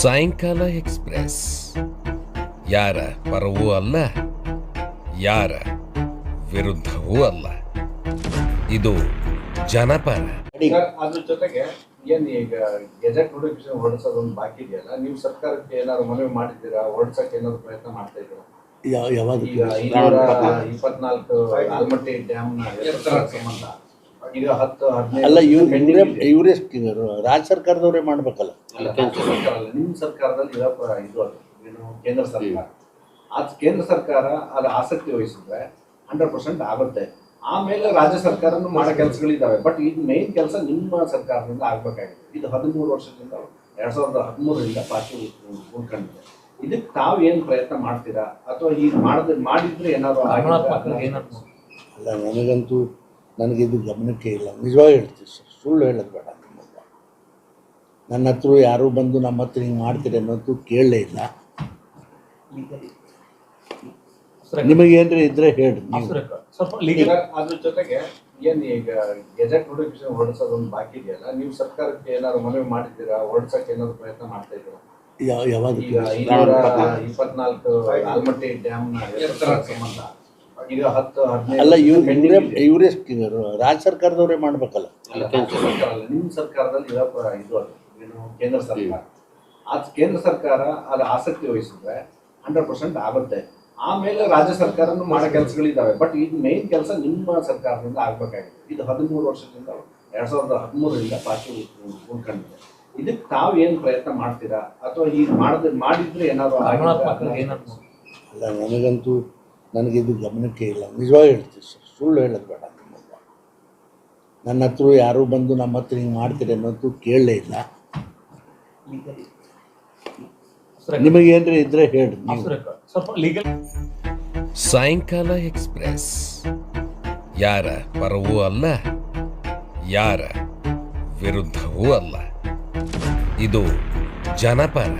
ಸಾಯಂಕಾಲ ಎಕ್ಸ್ಪ್ರೆಸ್. ಯಾರ ಪರವೂ ಅಲ್ಲ ಯಾರ ವಿರುದ್ಧವೂ ಅಲ್ಲ. ಇದು ಜನಪರ. ಸರ್, ಅದ್ರ ಜೊತೆಗೆ ಏನ್ ಈಗ ಗೆಜೆಟ್ ನೋಟಿಫಿಕೇಶನ್ ಹೊರಡಿಸೋದು ಒಂದು ಬಾಕಿ ಇದೆಯಲ್ಲ ನೀವು ಸರ್ಕಾರಕ್ಕೆ ಏನಾದ್ರು ಮನವಿ ಮಾಡಿದ್ದೀರಾ? ಹೊರಡ್ಸಕ್ಕೆ ಏನಾದ್ರು ಪ್ರಯತ್ನ ಮಾಡ್ತಾ ಇದ್ದೀರಾ? ಯಾವಾಗ ಇಪ್ಪತ್ನಾಲ್ಕು ಆಲ್ಮಟ್ಟಿ ಡ್ಯಾಮ್ನ ಎತ್ತರ ಸಂಬಂಧ. ಈಗ ಹತ್ತು ಹದಿನೈದು ಅಲ್ಲ ಇವ್ರು ಇವರೇ ಇವರೇ ರಾಜ್ಯ ಸರ್ಕಾರದವರೇ ಮಾಡ್ಬೇಕಲ್ಲ? ನಿಮ್ಮ ಸರ್ಕಾರದಲ್ಲಿ ಇರೋ ಪ- ಇದು ಅದು ಏನು ಕೇಂದ್ರ ಸರ್ಕಾರ. ಆ ಕೇಂದ್ರ ಸರ್ಕಾರ ಅದು ಆಸಕ್ತಿ ವಹಿಸಿದ್ರೆ ಹಂಡ್ರೆಡ್ ಪರ್ಸೆಂಟ್ ಆಗುತ್ತೆ. ಆಮೇಲೆ ರಾಜ್ಯ ಸರ್ಕಾರನು ಮಾಡೋ ಕೆಲಸಗಳಿದ್ದಾವೆ. ಬಟ್ ಇದು ಮೇನ್ ಕೆಲಸ ನಿಮ್ಮ ಸರ್ಕಾರದಿಂದ ಆಗ್ಬೇಕಾಗಿದೆ. ಇದು ಹದಿಮೂರು ವರ್ಷದಿಂದ ಎರಡ್ ಸಾವಿರದ ಹದಿಮೂರರಿಂದ ಪಾರ್ಟಿ ಉಳ್- ಉಳ್ಕೊಂಡಿದೆ. ಇದಕ್ಕೆ ತಾವು ಏನು ಪ್ರಯತ್ನ ಮಾಡ್ತೀರಾ? ಅಥವಾ ಈಗ ಮಾಡಿದ್ರೆ ಮಾಡಿದ್ರೆ ಏನಾದ್ರು ಅಲ್ಲ ನನಗಂತೂ ನನಗಿದು ಗಮನಕ್ಕೆ ಇಲ್ಲ. ನಿಜವಾಗಿ ಹೇಳ್ತೀವಿ ಸರ್. ಸುಳ್ಳು ಹೇಳೋದು ಬೇಡ ನಿಮ್ಮ ಹತ್ರ. ನನ್ನ ಹತ್ರ ಯಾರೂ ಬಂದು ನಮ್ಮ ಹತ್ರ ಹಿಂಗೆ ಮಾಡ್ತೀರಿ ಅನ್ನೋದು ಕೇಳಲೇ ಇಲ್ಲ. ನಿಮಗೇನ್ರಿ ಇದ್ರೆ ಹೇಳಿ ಅದ್ರ ಜೊತೆಗೆ ಏನು ಈಗ ಗೆಜೆಟ್ ನೋಟಿಫಿಕೇಶನ್ ಹೊರಡಿಸೋದು ಒಂದು ಬಾಕಿ ಇದೆಯಲ್ಲ ನೀವು ಸರ್ಕಾರಕ್ಕೆ ಏನಾದ್ರು ಮನವಿ ಮಾಡಿದ್ದೀರಾ? ಹೊರಡ್ಸಕ್ಕೆ ಏನಾದ್ರು ಪ್ರಯತ್ನ ಮಾಡ್ತಾ ಇದ್ದೀರಾ? ಯಾವಾಗ ಇಪ್ಪತ್ನಾಲ್ಕು ಆಲ್ಮಟ್ಟಿ ಡ್ಯಾಮ್ನ ಎತ್ತರ. ಸಂಬಂಧ. ಈಗ ಹತ್ತು ಅಲ್ಲ ಇವ್ರು ಇವರೇ ರಾಜ್ಯ ಸರ್ಕಾರದವರೇ ಮಾಡ್ಬೇಕಲ್ಲ. ಅಲ್ಲ, ರಾಜ್ಯ ಸರ್ಕಾರ ಅಲ್ಲ, ನಿಮ್ ಸರ್ಕಾರದಲ್ಲಿ ಇರೋ ಇದು ಅದು. ಏನು ಕೇಂದ್ರ ಸರ್ಕಾರ. ಆ ಕೇಂದ್ರ ಸರ್ಕಾರ ಅದು ಆಸಕ್ತಿ ವಹಿಸಿದ್ರೆ ಹಂಡ್ರೆಡ್ ಪರ್ಸೆಂಟ್ ಆಗುತ್ತೆ. ಆಮೇಲೆ ರಾಜ್ಯ ಸರ್ಕಾರನು ಮಾಡೋ ಕೆಲಸಗಳಿದ್ದಾವೆ. ಬಟ್ ಇದು ಮೇನ್ ಕೆಲಸ ನಿಮ್ಮ ಸರ್ಕಾರದಿಂದ ಆಗ್ಬೇಕಾಗಿದೆ. ಇದು ಹದಿಮೂರು ವರ್ಷದಿಂದ ಎರಡ್ ಸಾವಿರದ ಹದಿಮೂರರಿಂದ ಪಾಚಿ ಉಳ್- ಉಳ್ಕೊಂಡಿದೆ. ಇದಕ್ಕೆ ತಾವು ಏನ್ ಪ್ರಯತ್ನ ಮಾಡ್ತೀರಾ? ಅಥವಾ ಈಗ ಮಾಡದ್ ಮಾಡಿದ್ರೆ ಏನಾದ್ರು ಏನಾದ್ರು ಅಲ್ಲ ನನಗಂತೂ ನನಗಿದು ಗಮನಕ್ಕೆ ಇಲ್ಲ. ನಿಜವಾಗಿ ಹೇಳ್ತೀವಿ ಸರ್ ಸುಳ್ಳು ಹೇಳೋದು ಬೇಡ. ನನ್ನ ಹತ್ರ ಯಾರೂ ಬಂದು ನಮ್ಮ ಹತ್ರ ಹಿಂಗೆ ಮಾಡ್ತೀರಿ ಅನ್ನೋದು ಕೇಳಲೇ ಇಲ್ಲ. ನಿಮಗೇನ್ರಿ ಇದ್ರೆ ಹೇಳಿ ನೀವು. ಸ್ವಲ್ಪ ಲೀಗಲ್ ಸಾಯಂಕಾಲ ಎಕ್ಸ್ಪ್ರೆಸ್. ಯಾರ ಪರವೂ ಅಲ್ಲ ಯಾರ ವಿರುದ್ಧವೂ ಅಲ್ಲ. ಇದು ಜನಪರ